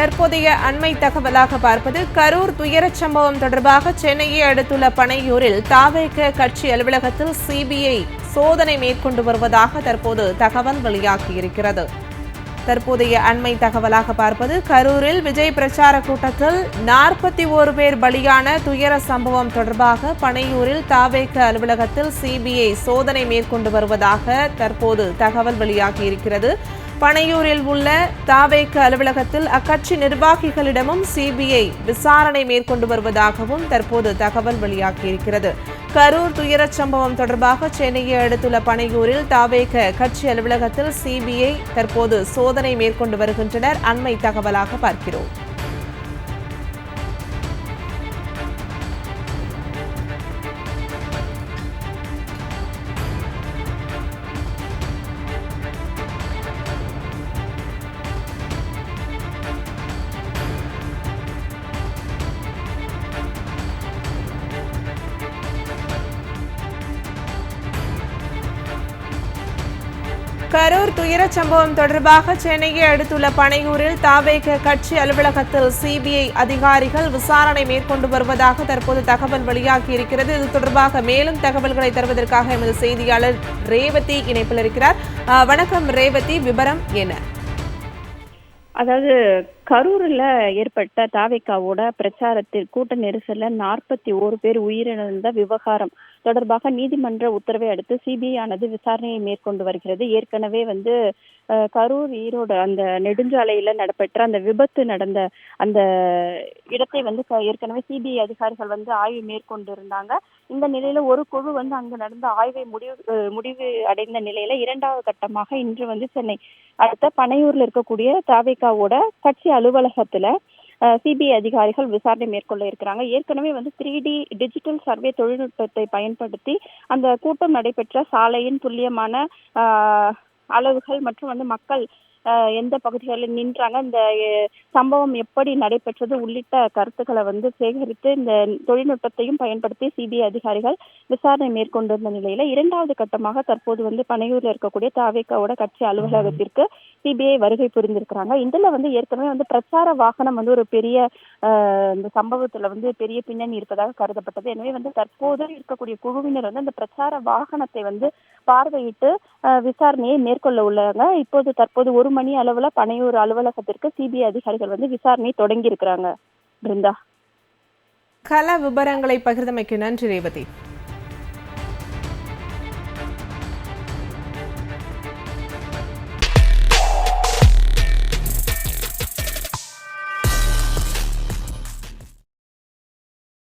தற்போதைய அண்மை தகவலாக பார்ப்பது கரூர் துயரச் சம்பவம் தொடர்பாக சென்னையை அடுத்துள்ள பனையூரில் தாவேக கட்சி அலுவலகத்தில் சிபிஐ சோதனை மேற்கொண்டு வருவதாக தற்போது தகவல் வெளியாகியிருக்கிறது. தற்போதைய அண்மை தகவலாக பார்ப்பது கரூரில் விஜய் பிரச்சார கூட்டத்தில் நாற்பத்தி ஓரு பேர் பலியான துயர சம்பவம் தொடர்பாக பனையூரில் தாவேக அலுவலகத்தில் சிபிஐ சோதனை மேற்கொண்டு வருவதாக தற்போது தகவல் வெளியாகியிருக்கிறது. பனையூரில் உள்ள தாவேக அலுவலகத்தில் அக்கட்சி நிர்வாகிகளிடமும் சிபிஐ விசாரணை மேற்கொண்டு வருவதாகவும் தற்போது தகவல் வெளியாகியிருக்கிறது. கரூர் துயரச் சம்பவம் தொடர்பாக சென்னையை அடுத்துள்ள பனையூரில் தாவேக கட்சி அலுவலகத்தில் சிபிஐ தற்போது சோதனை மேற்கொண்டு வருகின்றனர். அண்மை தகவலாக பார்க்கிறோம். கரூர் துயரச் சம்பவம் தொடர்பாக சென்னையை அடுத்துள்ள பனையூரில் தாவேக கட்சி அலுவலகத்தில் சிபிஐ அதிகாரிகள் விசாரணை மேற்கொண்டு வருவதாக தற்போது தகவல் வெளியாகியிருக்கிறது. இது தொடர்பாக மேலும் தகவல்களை தருவதற்காக எமது செய்தியாளர் ரேவதி இணைப்பில் இருக்கிறார். வணக்கம் ரேவதி விபரம் என்ன? அதாவது கரூர்ல ஏற்பட்ட தாவேக்காவோட பிரச்சாரத்தில் கூட்ட நெரிசல்ல நாற்பத்தி ஓரு பேர் உயிரிழந்த விவகாரம் தொடர்பாக நீதிமன்ற உத்தரவை அடுத்து சிபிஐ ஆனது விசாரணையை மேற்கொண்டு வருகிறது. ஏற்கனவே வந்து கரூர் ஈரோடு அந்த நெடுஞ்சாலையில நடைபெற்ற அந்த விபத்து நடந்த அந்த இடத்தை வந்து ஏற்கனவே சிபிஐ அதிகாரிகள் வந்து ஆய்வு மேற்கொண்டு இருந்தாங்க இந்த நிலையில ஒரு குழு வந்து அங்கு நடந்த ஆய்வை முடிவு முடிவு அடைந்த நிலையில இரண்டாவது கட்டமாக இன்று வந்து சென்னை அடுத்த பனையூர்ல இருக்கக்கூடிய தாவேக்காவோட கட்சி அலுவலகத்துல சிபிஐ அதிகாரிகள் விசாரணை மேற்கொள்ள இருக்கிறாங்க. ஏற்கனவே வந்து த்ரீ டி டிஜிட்டல் சர்வே தொழில்நுட்பத்தை பயன்படுத்தி அந்த கூட்டம் நடைபெற்ற சாலையின் துல்லியமான அளவுகள் மற்றும் வந்து மக்கள் எந்த பகுதிகளில் நின்றாங்க இந்த சம்பவம் எப்படி நடைபெற்றது உள்ளிட்ட கருத்துக்களை வந்து சேகரித்து இந்த தொழில்நுட்பத்தையும் பயன்படுத்தி சிபிஐ அதிகாரிகள் விசாரணை மேற்கொண்டிருந்த நிலையில இரண்டாவது கட்டமாக தற்போது வந்து பனையூர்ல இருக்கக்கூடிய தாவேக்காவோட கட்சி அலுவலகத்திற்கு சிபிஐ வருகை புரிந்திருக்கிறாங்க. இதுல வந்து ஏற்கனவே வந்து பிரச்சார வாகனம் வந்து ஒரு பெரிய இந்த சம்பவத்துல வந்து பெரிய பின்னணி இருப்பதாக கருதப்பட்டது. எனவே வந்து தற்போது இருக்கக்கூடிய குழுவினர் வந்து அந்த பிரச்சார வாகனத்தை வந்து பார்வையிட்டு விசாரணையை மேற்கொள்ள உள்ளாங்க. இப்போது தற்போது ஒரு மணி அளவுல பனையூர் அலுவலகத்திற்கு சிபிஐ அதிகாரிகள் வந்து விசாரணை தொடங்கி இருக்கிறாங்க பிருந்தா. கல விவரங்களை பகிர்ந்தமைக்கு நன்றி ரேவதி.